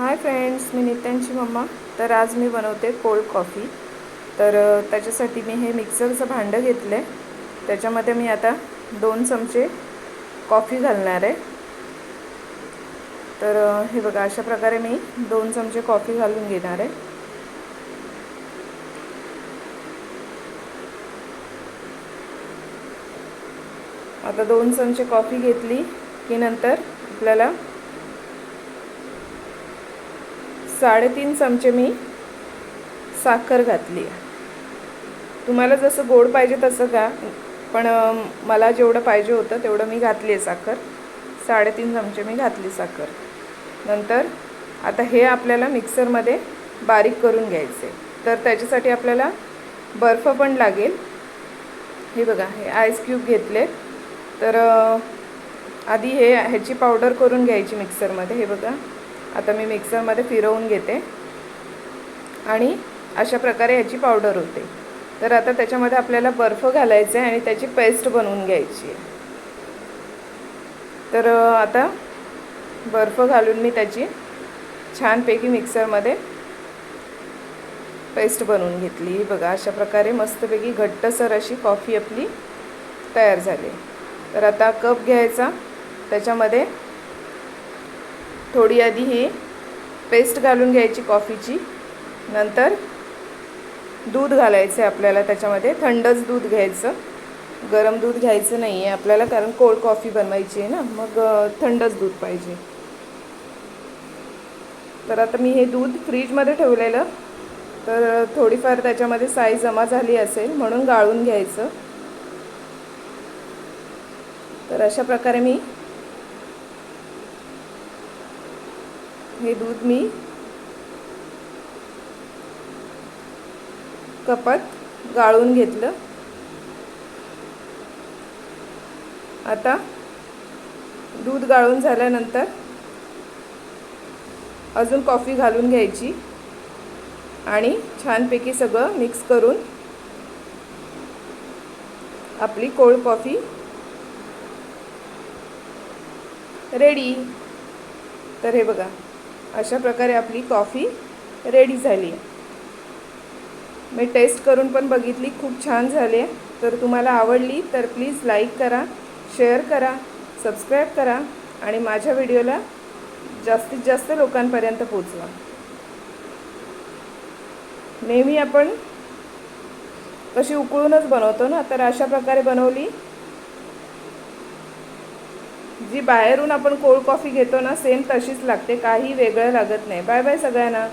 Hi friends मी नित्यांची mamma. तर आज मी बनवते कोल्ड कॉफी तर त्याच्यासाठी मी हे मिक्सरचं भांडं घेतलं आहे त्याच्यामध्ये मी आता दोन चमचे कॉफी घालणार आहे. तर हे बघा अशा प्रकारे मी दोन चमचे कॉफी घालून घेणार आहे. आता दोन चमचे कॉफी घेतली की नंतर आपल्याला साडेतीन चमचे मी साखर घातली तुम्हाला जसं गोड पाहिजे तसं का पण मला जेवढं पाहिजे होतं तेवढं मी घातली आहे साखर. साडेतीन चमचे मी घातली साखर. नंतर आता हे आपल्याला मिक्सरमध्ये बारीक करून घ्यायचे. तर त्याच्यासाठी आपल्याला बर्फ पण लागेल. हे बघा हे आईस क्यूब घेतले. तर आधी हे ह्याची पावडर करून घ्यायची मिक्सरमध्ये. हे बघा. आता मी मिक्सरमध्ये फिरवून घेते. आणि अशा प्रकारे ह्याची पावडर होते. तर आता त्याच्यामध्ये आपल्याला बर्फ घालायचं आहे आणि त्याची पेस्ट बनवून घ्यायची आहे. तर आता बर्फ घालून मी त्याची छानपैकी मिक्सरमध्ये पेस्ट बनवून घेतली. बघा अशा प्रकारे मस्तपैकी घट्टसर अशी कॉफी आपली तयार झाली तर आता कप घ्यायचा. त्याच्यामध्ये थोडी आधी ही पेस्ट घालून घ्यायची कॉफीची. नंतर दूध घालायचं आहे आपल्याला त्याच्यामध्ये. थंडच दूध घ्यायचं. गरम दूध घ्यायचं नाही आहे आपल्याला कारण कोल्ड कॉफी बनवायची आहे ना मग थंडच दूध पाहिजे. तर आता मी हे दूध फ्रीजमध्ये ठेवलेलं. तर थोडीफार त्याच्यामध्ये साई जमा झाली असेल म्हणून गाळून घ्यायचं. तर अशा प्रकारे मी हे दूध मी कपात गाळून घेतलं. आता दूध गाळून झाल्यानंतर अजून कॉफी घालून घ्यायची आणि छानपैकी सगळं मिक्स करून आपली कोल्ड कॉफी रेडी. तर हे बघा. अशा प्रकारे आपली कॉफी रेडी झाली. आहे मी टेस्ट करून पण बघितली खूप छान झाली. आहे तर तुम्हाला आवडली तर प्लीज लाईक करा शेअर करा सबस्क्राईब करा आणि माझ्या व्हिडिओला जास्तीत जास्त लोकांपर्यंत पोचवा नेहमी आपण कशी उकळूनच बनवतो ना तर अशा प्रकारे बनवली. जी बाहेरून आपण कोल्ड कॉफी घेतो ना सेम तशीच लागते. काही वेगळं लागत नाही. बाय बाय सगळ्यांना.